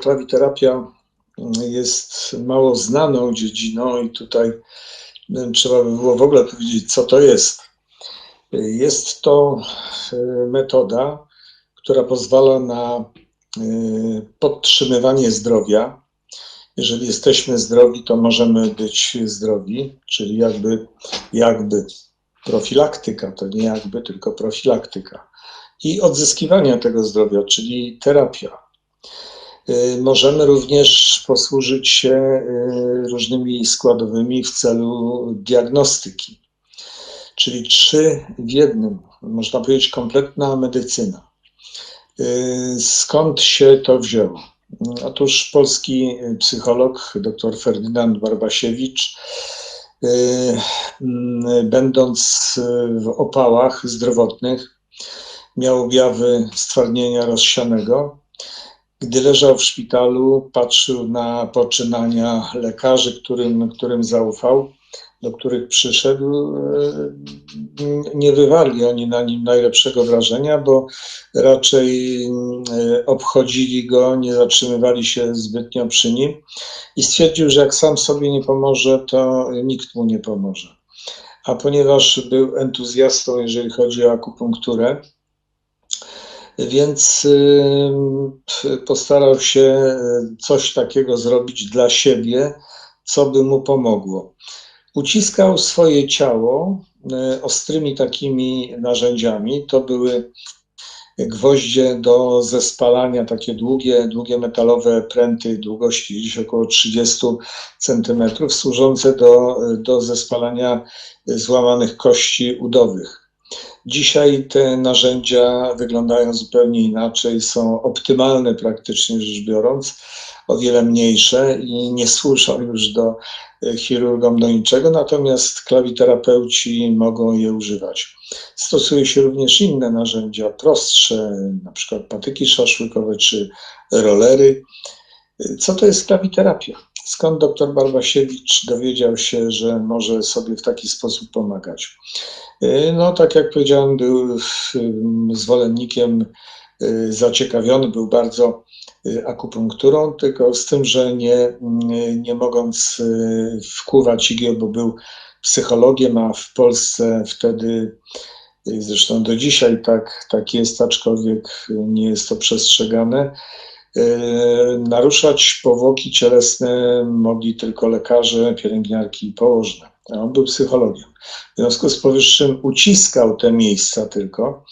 klawiterapia jest mało znaną dziedziną i tutaj trzeba by było w ogóle powiedzieć, co to jest. Jest to e, metoda, która pozwala na e, podtrzymywanie zdrowia. Jeżeli jesteśmy zdrowi, to możemy być zdrowi, czyli jakby, jakby profilaktyka, to nie jakby, tylko profilaktyka. I odzyskiwania tego zdrowia, czyli terapia. Y, możemy również posłużyć się y, różnymi składowymi w celu diagnostyki. Czyli trzy w jednym, można powiedzieć, kompletna medycyna. Y, skąd się to wzięło? Otóż polski psycholog dr Ferdynand Barbasiewicz, będąc w opałach zdrowotnych, miał objawy stwardnienia rozsianego gdy leżał w szpitalu, patrzył na poczynania lekarzy, którym, którym zaufał, do których przyszedł. E, nie wywali oni na nim najlepszego wrażenia, bo raczej e, obchodzili go, nie zatrzymywali się zbytnio przy nim i stwierdził, że jak sam sobie nie pomoże, to nikt mu nie pomoże. A ponieważ był entuzjastą, jeżeli chodzi o akupunkturę, więc postarał się y, coś takiego zrobić dla siebie, co by mu pomogło. Uciskał swoje ciało y, ostrymi takimi narzędziami. To były gwoździe do zespalania, takie długie, długie metalowe pręty długości gdzieś około 30 cm, służące do, do zespalania złamanych kości udowych. Dzisiaj te narzędzia wyglądają zupełnie inaczej, są optymalne praktycznie rzecz biorąc, o wiele mniejsze i nie służą już do e, chirurgom do niczego, natomiast klawiterapeuci mogą je używać. Stosuje się również inne narzędzia, prostsze, na przykład patyki szaszłykowe czy rolery. Co to jest klawiterapia? Skąd dr Barbasiewicz dowiedział się, że może sobie w taki sposób pomagać? Y, no, tak jak powiedziałem, był zwolennikiem, y, zaciekawiony, był bardzo y, akupunkturą, tylko z tym, że nie, nie mogąc wkuwać igieł, bo był psychologiem, a w Polsce wtedy, zresztą do dzisiaj tak, tak jest, aczkolwiek nie jest to przestrzegane, naruszać powłoki cielesne mogli tylko lekarze, pielęgniarki i położne. On był psychologiem. W związku z powyższym uciskał te miejsca tylko,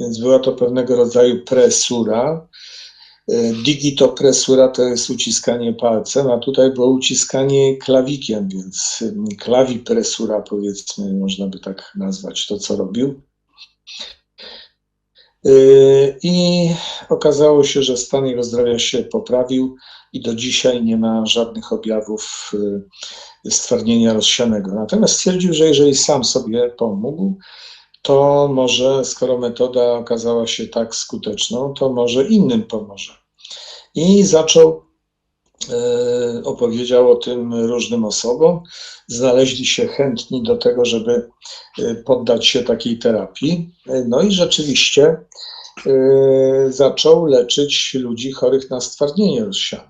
więc była to pewnego rodzaju presura. E, digitopresura to jest uciskanie palcem, a tutaj było uciskanie klawikiem, więc klawipresura powiedzmy, można by tak nazwać to, co robił. E, I okazało się, że stan jego zdrowia się poprawił i do dzisiaj nie ma żadnych objawów e, stwardnienia rozsianego. Natomiast stwierdził, że jeżeli sam sobie pomógł, to może, skoro metoda okazała się tak skuteczną, to może innym pomoże. I zaczął, opowiedział o tym różnym osobom. Znaleźli się chętni do tego, żeby e, poddać się takiej terapii. No i rzeczywiście zaczął leczyć ludzi chorych na stwardnienie rozsiane.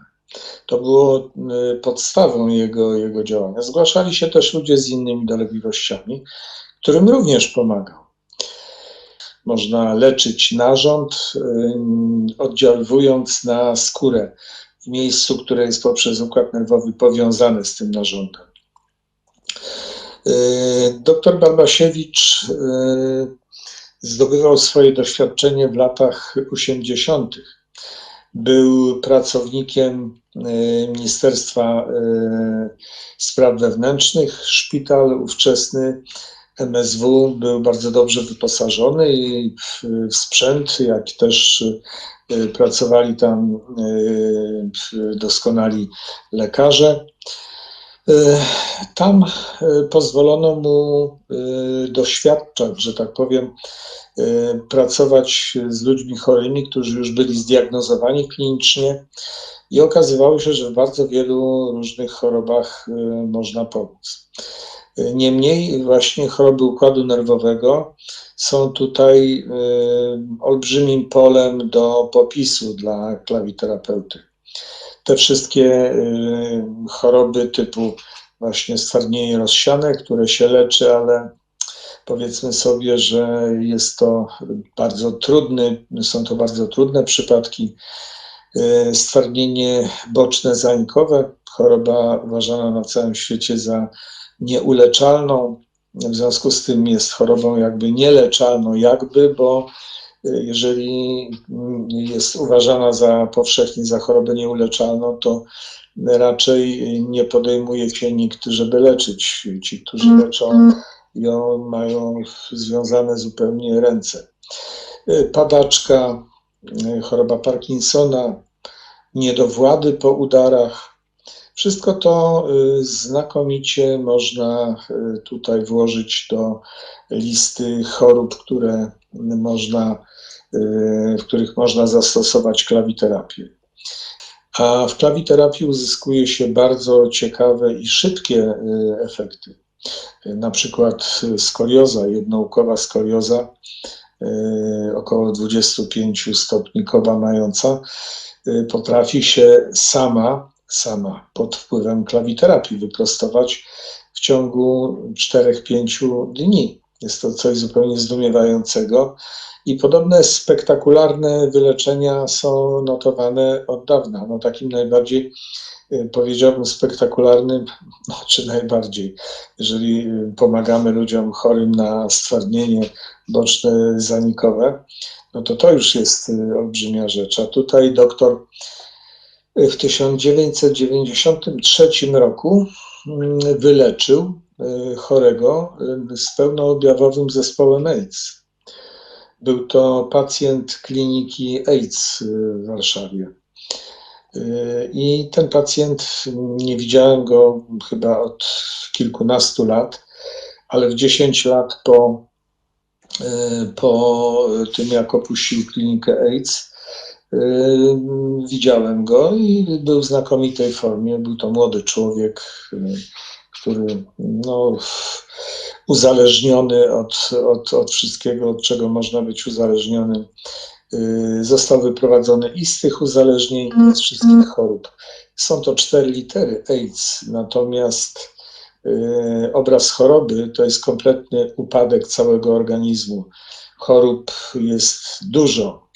To było podstawą jego, jego działania. Zgłaszali się też ludzie z innymi dolegliwościami, którym również pomagał. Można leczyć narząd, oddziaływując na skórę w miejscu, które jest poprzez układ nerwowy powiązane z tym narządem. Y, doktor Barbasiewicz zdobywał swoje doświadczenie w latach 80. Był pracownikiem e, Ministerstwa Spraw Wewnętrznych. Szpital ówczesny MSW był bardzo dobrze wyposażony i w sprzęt, jak też pracowali tam doskonali lekarze. Tam pozwolono mu doświadczać, że tak powiem, Y, pracować z ludźmi chorymi, którzy już byli zdiagnozowani klinicznie i okazywało się, że w bardzo wielu różnych chorobach y, można pomóc. Y, niemniej właśnie choroby układu nerwowego są tutaj olbrzymim polem do popisu dla klawiterapeuty. Te wszystkie choroby typu właśnie stwardnienie rozsiane, które się leczy, ale powiedzmy sobie, że jest to bardzo trudny, są to bardzo trudne przypadki. Stwardnienie boczne zańkowe, choroba uważana na całym świecie za nieuleczalną. W związku z tym jest chorobą jakby nieleczalną, jakby, bo y, jeżeli jest uważana za powszechnie za chorobę nieuleczalną, to raczej nie podejmuje się nikt, żeby leczyć. Ci, którzy mm, leczą mm. ją, mają związane zupełnie ręce. Y, padaczka, y, choroba Parkinsona, niedowłady po udarach, wszystko to y, znakomicie można y, tutaj włożyć do listy chorób, które można, y, w których można zastosować klawiterapię. A w klawiterapii uzyskuje się bardzo ciekawe i szybkie efekty. Na przykład skolioza, jednoukowa skolioza, około 25 stopni koba mająca, potrafi się sama sama pod wpływem klawiterapii wyprostować w ciągu 4-5 dni. Jest to coś zupełnie zdumiewającego. I podobne spektakularne wyleczenia są notowane od dawna. No, takim najbardziej y, powiedziałbym spektakularnym, no, czy najbardziej, jeżeli y, pomagamy ludziom chorym na stwardnienie boczne zanikowe, no to to już jest y, olbrzymia rzecz. A tutaj doktor w 1993 roku mm, wyleczył e, chorego e, z pełnoobjawowym zespołem AIDS. Był to pacjent kliniki AIDS e, w Warszawie. I ten pacjent, nie widziałem go chyba od kilkunastu lat, ale w 10 lat po, po tym, jak opuścił klinikę AIDS, widziałem go i był w znakomitej formie. Był to młody człowiek, yy, który no, uzależniony od, od, od wszystkiego, od czego można być uzależnionym. Yy, został wyprowadzony i z tych uzależnień, i z wszystkich chorób. Są to cztery litery AIDS, natomiast obraz choroby to jest kompletny upadek całego organizmu. Chorób jest dużo,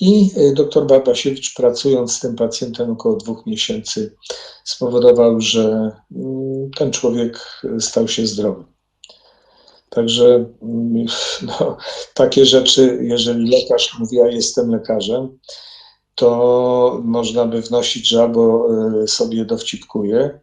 i y, dr Barbasiewicz, pracując z tym pacjentem około dwóch miesięcy, spowodował, że mm, ten człowiek stał się zdrowy. Także mm, no, takie rzeczy, jeżeli lekarz mówi, ja jestem lekarzem, to można by wnosić, że albo y, sobie dowcipkuje,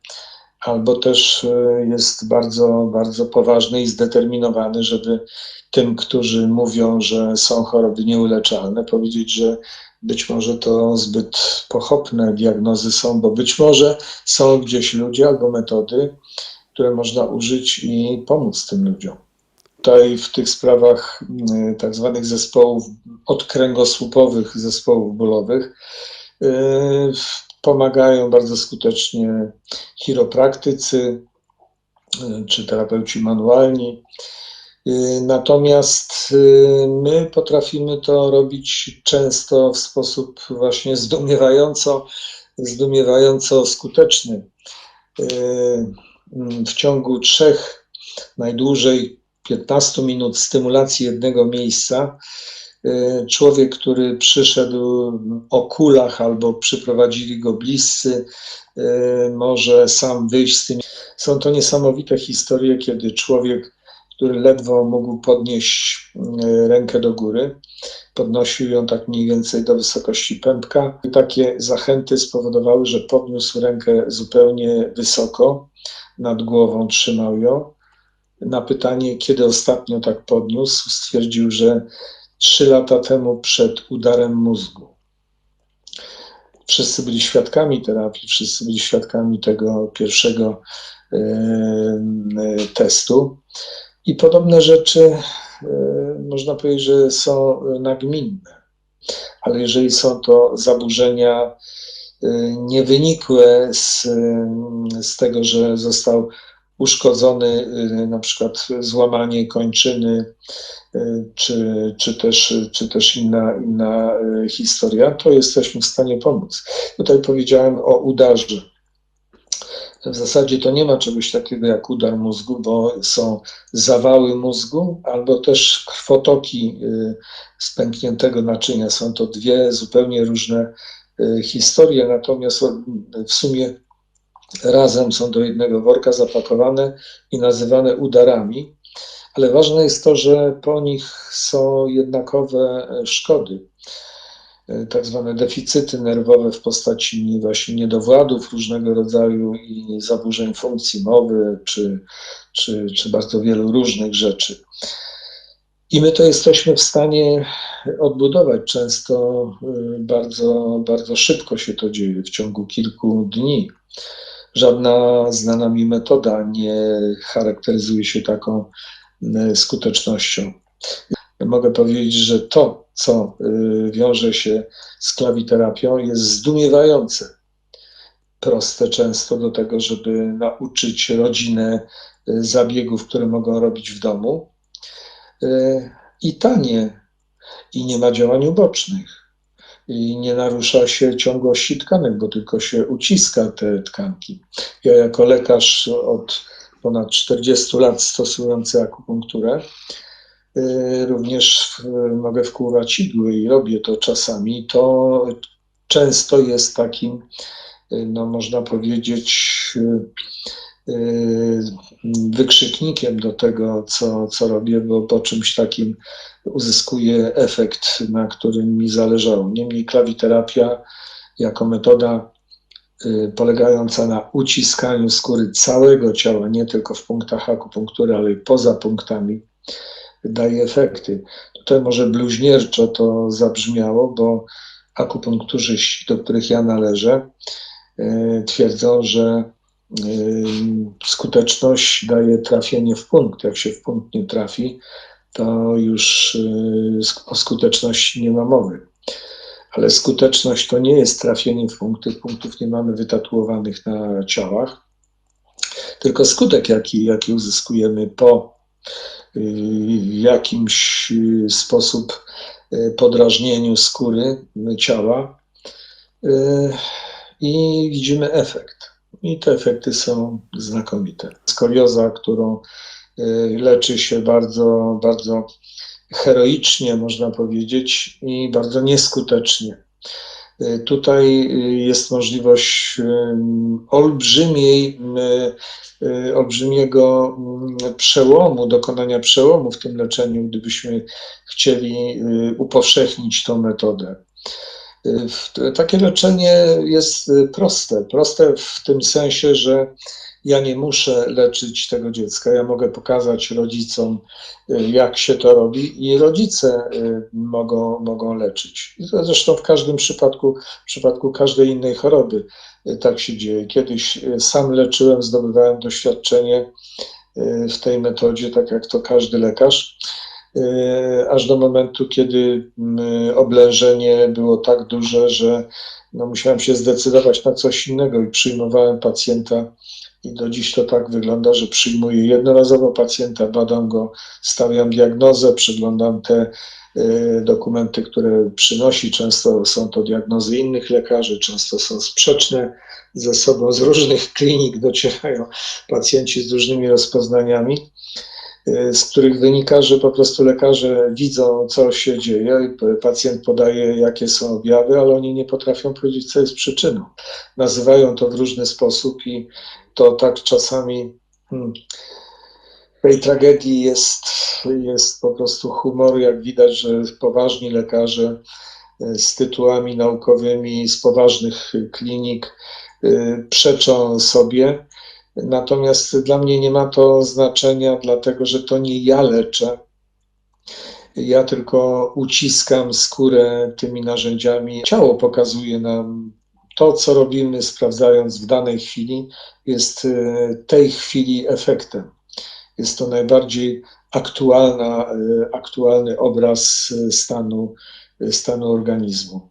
albo też y, jest bardzo, bardzo poważny i zdeterminowany, żeby tym, którzy mówią, że są choroby nieuleczalne, powiedzieć, że być może to zbyt pochopne diagnozy są, bo być może są gdzieś ludzie albo metody, które można użyć i pomóc tym ludziom. Tutaj w tych sprawach y, tak zwanych zespołów odkręgosłupowych, zespołów bólowych, y, pomagają bardzo skutecznie chiropraktycy y, czy terapeuci manualni. Y, natomiast y, my potrafimy to robić często w sposób właśnie zdumiewająco, zdumiewająco skuteczny. W ciągu trzech, najdłużej 15 minut stymulacji jednego miejsca, człowiek, który przyszedł o kulach albo przyprowadzili go bliscy, y, może sam wyjść z tym. Są to niesamowite historie, kiedy człowiek, który ledwo mógł podnieść y, rękę do góry, podnosił ją tak mniej więcej do wysokości pępka. Takie zachęty spowodowały, że podniósł rękę zupełnie wysoko, nad głową trzymał ją. Na pytanie, kiedy ostatnio tak podniósł, stwierdził, że trzy lata temu przed udarem mózgu. Wszyscy byli świadkami terapii, wszyscy byli świadkami tego pierwszego y, testu. I podobne rzeczy y, można powiedzieć, że są nagminne. Ale jeżeli są to zaburzenia niewynikłe z, z tego, że został uszkodzony na przykład złamanie kończyny czy, czy, też, czy też inna, inna historia, to jesteśmy w stanie pomóc. Tutaj powiedziałem o udarze. W zasadzie to nie ma czegoś takiego jak udar mózgu, bo są zawały mózgu albo też krwotoki z pękniętego naczynia. Są to dwie zupełnie różne historie, natomiast w sumie razem są do jednego worka zapakowane i nazywane udarami. Ale ważne jest to, że po nich są jednakowe szkody, tak zwane deficyty nerwowe w postaci właśnie niedowładów różnego rodzaju i zaburzeń funkcji mowy, czy, czy, czy bardzo wielu różnych rzeczy. I my to jesteśmy w stanie odbudować. Często bardzo, bardzo szybko się to dzieje, w ciągu kilku dni. Żadna znana mi metoda nie charakteryzuje się taką e, skutecznością. Mogę powiedzieć, że to, co e, wiąże się z klawiterapią, jest zdumiewające proste często do tego, żeby nauczyć rodzinę e, zabiegów, które mogą robić w domu i tanie i nie ma działań ubocznych i nie narusza się ciągłości tkanek, bo tylko się uciska te tkanki. Ja jako lekarz od ponad 40 lat stosujący akupunkturę, y, również mogę wkłuwać igły i robię to czasami. To często jest takim, y, no można powiedzieć, y, wykrzyknikiem do tego, co, co robię, bo po czymś takim uzyskuję efekt, na którym mi zależało. Niemniej klawiterapia jako metoda polegająca na uciskaniu skóry całego ciała, nie tylko w punktach akupunktury, ale i poza punktami, daje efekty. Tutaj może bluźnierczo to zabrzmiało, bo akupunkturzyści, do których ja należę, y, twierdzą, że y, skuteczność daje trafienie w punkt. Jak się w punkt nie trafi, to już y, o skuteczności nie ma mowy. Ale skuteczność to nie jest trafienie w punkt, tych punktów nie mamy wytatuowanych na ciałach, tylko skutek, jaki, jaki uzyskujemy po y, jakimś y, sposób podrażnieniu skóry ciała i widzimy efekt. I te efekty są znakomite. Skolioza, którą Y, leczy się bardzo, bardzo heroicznie, można powiedzieć, i bardzo nieskutecznie. Y, tutaj y, jest możliwość olbrzymiej, olbrzymiego przełomu, dokonania przełomu w tym leczeniu, gdybyśmy chcieli upowszechnić tą metodę. Takie leczenie jest proste. Proste w tym sensie, że ja nie muszę leczyć tego dziecka, ja mogę pokazać rodzicom, y, jak się to robi, i rodzice y, mogą, mogą leczyć. Zresztą w każdym przypadku, w przypadku każdej innej choroby y, tak się dzieje. Kiedyś sam leczyłem, zdobywałem doświadczenie w tej metodzie, tak jak to każdy lekarz, aż do momentu, kiedy mm, oblężenie było tak duże, że no, musiałem się zdecydować na coś innego i przyjmowałem pacjenta i do dziś to tak wygląda, że przyjmuję jednorazowo pacjenta, badam go, stawiam diagnozę, przeglądam te y, dokumenty, które przynosi. Często są to diagnozy innych lekarzy, często są sprzeczne ze sobą. Z różnych klinik docierają pacjenci z różnymi rozpoznaniami, y, z których wynika, że po prostu lekarze widzą, co się dzieje, pacjent podaje, jakie są objawy, ale oni nie potrafią powiedzieć, co jest przyczyną. Nazywają to w różny sposób i to tak czasami hmm, tej tragedii jest, jest po prostu humor, jak widać, że poważni lekarze e, z tytułami naukowymi z poważnych klinik e, przeczą sobie. Natomiast dla mnie nie ma to znaczenia, dlatego że to nie ja leczę. Ja tylko uciskam skórę tymi narzędziami. Ciało pokazuje nam to, co robimy, sprawdzając w danej chwili, jest y, tej chwili efektem. Jest to najbardziej aktualna, y, aktualny obraz y, stanu, stanu organizmu.